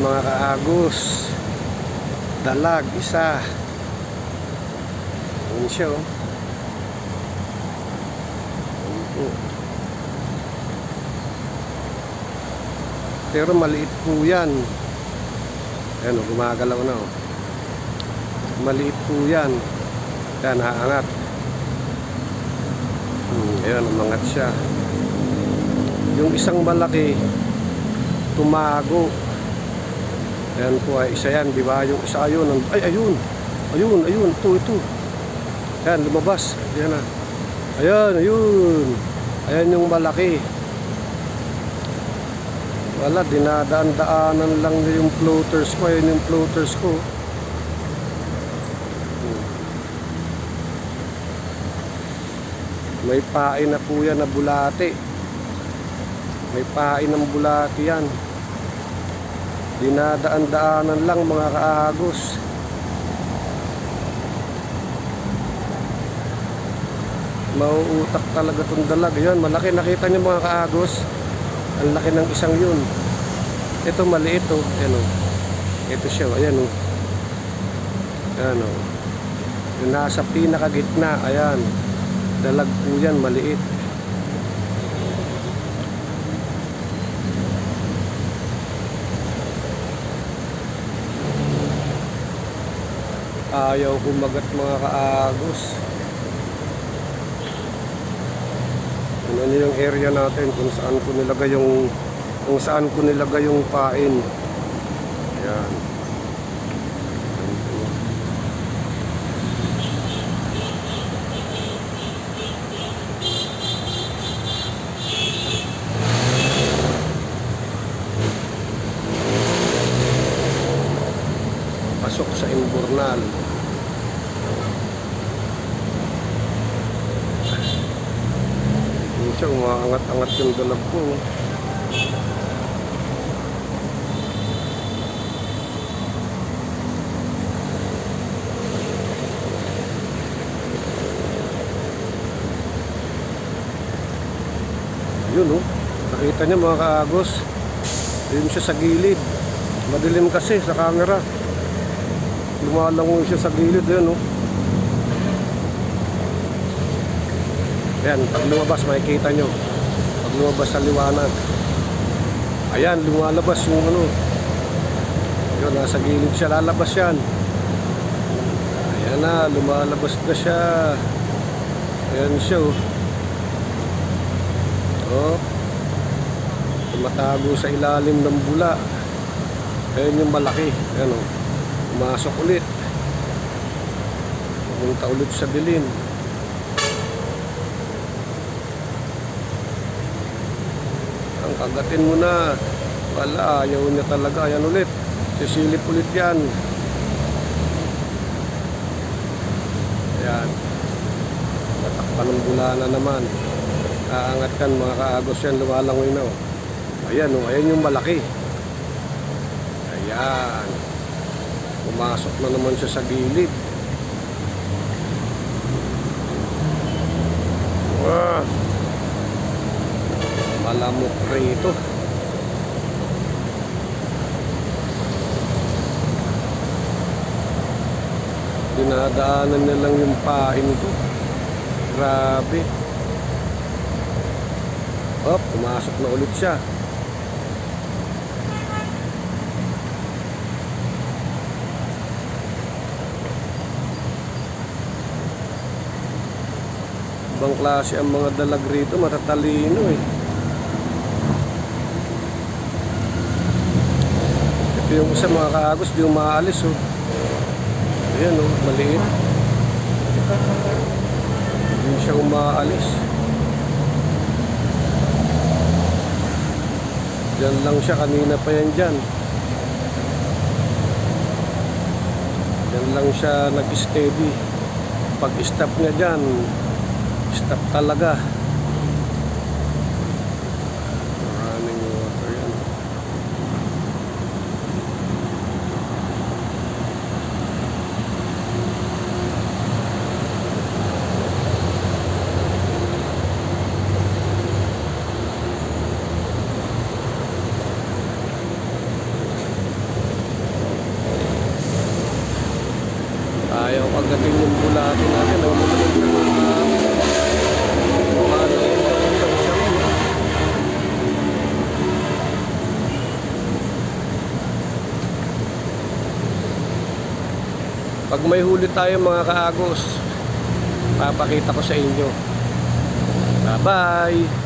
mga kaagos. Dalag, isa. Ayan siya oh. Ayan. Pero maliit po yan. Ayan oh, gumagalaw na oh. Maliit po yan. Yan, haangat. Hmm, ayan, umangat siya. Yung isang malaki, tumago. Ayan po ay isa yan, di ba? Yung isa ayun, ay ayun. Ayun, ayun, ito, ito. Ayan, lumabas. Ayan na. Ayan, ayun. Ayan yung malaki. Wala, dinadaan-daanan lang yung floaters ko. Ayan yung floaters ko. May pain na po yan na bulate. May pain ng bulate yan. Dinadaan-daanan lang mga kaagos. Mauutak talaga itong dalag. Yan, malaki. Nakita niyo mga kaagos. Ang laki ng isang yun. Ito maliit oh. Ayan oh. Ito siya. oh. Ayan oh. Ayan oh. Yung nasa pinakagitna. Ayan. Dalag po yan. Maliit. Ayaw kumagat mga kaagos. Ano ano yung area natin kung saan ko nilagay yung kung saan ko nilagay yung pain. Ayan. Pasok sa Imbornal. Siya, umaangat-angat yung dalag ko. Yun oh. Nakita niyo mga kaagos. Yun siya sa gilid. Madilim kasi sa camera. Lumalangoy siya sa gilid. Yun oh. Ayan, pag lumabas makikita nyo. Pag lumabas sa liwanag. Ayan, lumalabas yung ano. Yun, nasa gilid siya. Lalabas yan. Ayan na, lumalabas na siya. Ayan siya oh. Oh. Tumatago sa ilalim ng bula. Ayan yung malaki. Ayan oh. Pumasok ulit. Pumunta ulit sa dilim. Kagatin mo na. Wala, ayaw niya talaga. Ayan ulit. Sisilip ulit yan. Ayan. Natakpan ng bula na naman. Aangat kan mga kaagos yan. Lumalangoy na. Oh. Ayan oh. Ayan yung malaki. Ayan. Pumasok na naman siya sa gilid. Wow. Malamok rito. Dinadaanan na lang yung pain ko. Grabe. Op, pumasok na ulit siya. Ibang klase ang mga dalag rito, matatalino eh. Yung isa mga kaagos, di umaalis oh. Ayan oh, maliit. Hindi siya umaalis. Diyan lang siya, kanina pa yan dyan. Diyan lang siya nag-steady. Pag stop niya dyan, stop talaga. Maraming water yan. dati natin. Ang gulo ng siya. Malawang siya. no? Pag may huli tayo mga kaagos, papakita ko sa inyo. Bye-bye!